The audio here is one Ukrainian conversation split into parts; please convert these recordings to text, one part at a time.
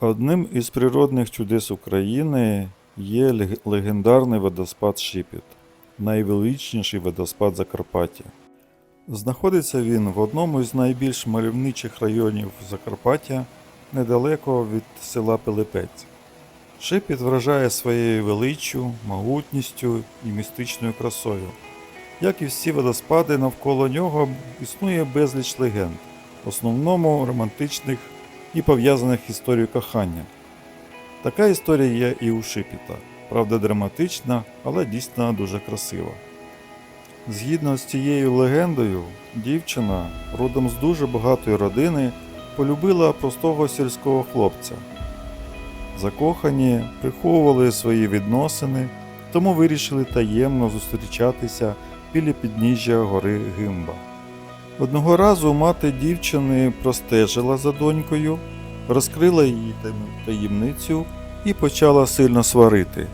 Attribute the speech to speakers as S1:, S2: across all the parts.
S1: Одним із природних чудес України є легендарний водоспад Шипіт, найвеличніший водоспад Закарпаття. Знаходиться він в одному із найбільш мальовничих районів Закарпаття, недалеко від села Пилипець. Шипіт вражає своєю величчю, могутністю і містичною красою. Як і всі водоспади, навколо нього існує безліч легенд, в основному романтичних і пов'язаних історією кохання. Така історія є і у Шипіта, правда драматична, але дійсно дуже красива. Згідно з цією легендою, дівчина, родом з дуже багатої родини, полюбила простого сільського хлопця. Закохані приховували свої відносини, тому вирішили таємно зустрічатися біля підніжжя гори Гимба. Одного разу мати дівчини простежила за донькою, розкрила її таємницю і почала сильно сварити.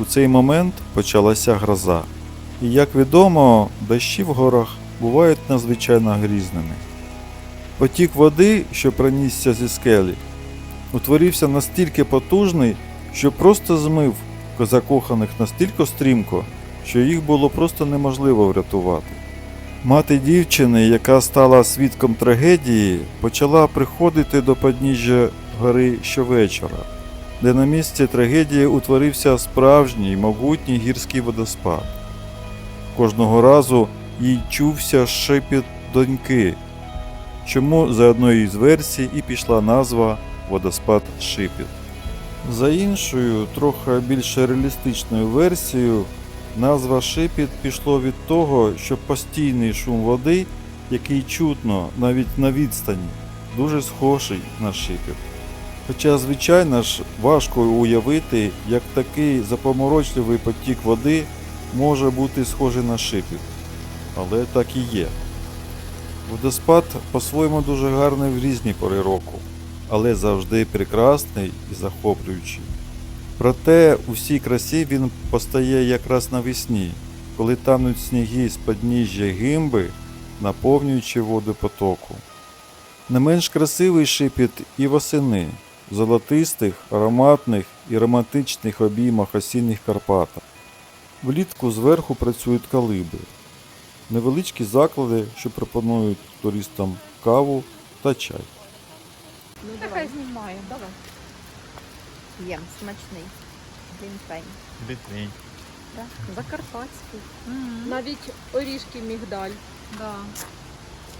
S1: У цей момент почалася гроза. І, як відомо, дощі в горах бувають надзвичайно грізними. Потік води, що пронісся зі скелі, утворився настільки потужний, що просто змив закоханих настільки стрімко, що їх було просто неможливо врятувати. Мати дівчини, яка стала свідком трагедії, почала приходити до підніжжя гори щовечора, де на місці трагедії утворився справжній могутній гірський водоспад. Кожного разу їй чувся шепіт доньки, чому за одною із версій і пішла назва водоспад Шипіт. За іншою, трохи більш реалістичною версією, назва Шипіт пішло від того, що постійний шум води, який чутно навіть на відстані, дуже схожий на шипіт. Хоча, звичайно ж, важко уявити, як такий запоморочливий потік води може бути схожий на шипіт. Але так і є. Водоспад по-своєму дуже гарний в різні пори року, але завжди прекрасний і захоплюючий. Проте у всій красі він постає якраз навесні, коли тануть сніги з підніжжя гимби, наповнюючи воду потоку. Не менш красивий шипіт і восени, в золотистих, ароматних і романтичних обіймах осінніх Карпатах. Влітку зверху працюють калиби, невеличкі заклади, що пропонують туристам каву та чай.
S2: Ну,
S3: Нехай знімає.
S2: Давай. Єм, смачний. Глінтвейн.
S1: Глінтвейн.
S2: Да? Закарпатський.
S3: Навіть орішки мігдаль
S2: Да.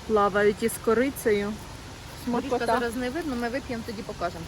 S3: плавають із корицею.
S2: Горішка зараз не видно, ми вип'ємо, тоді покажемо.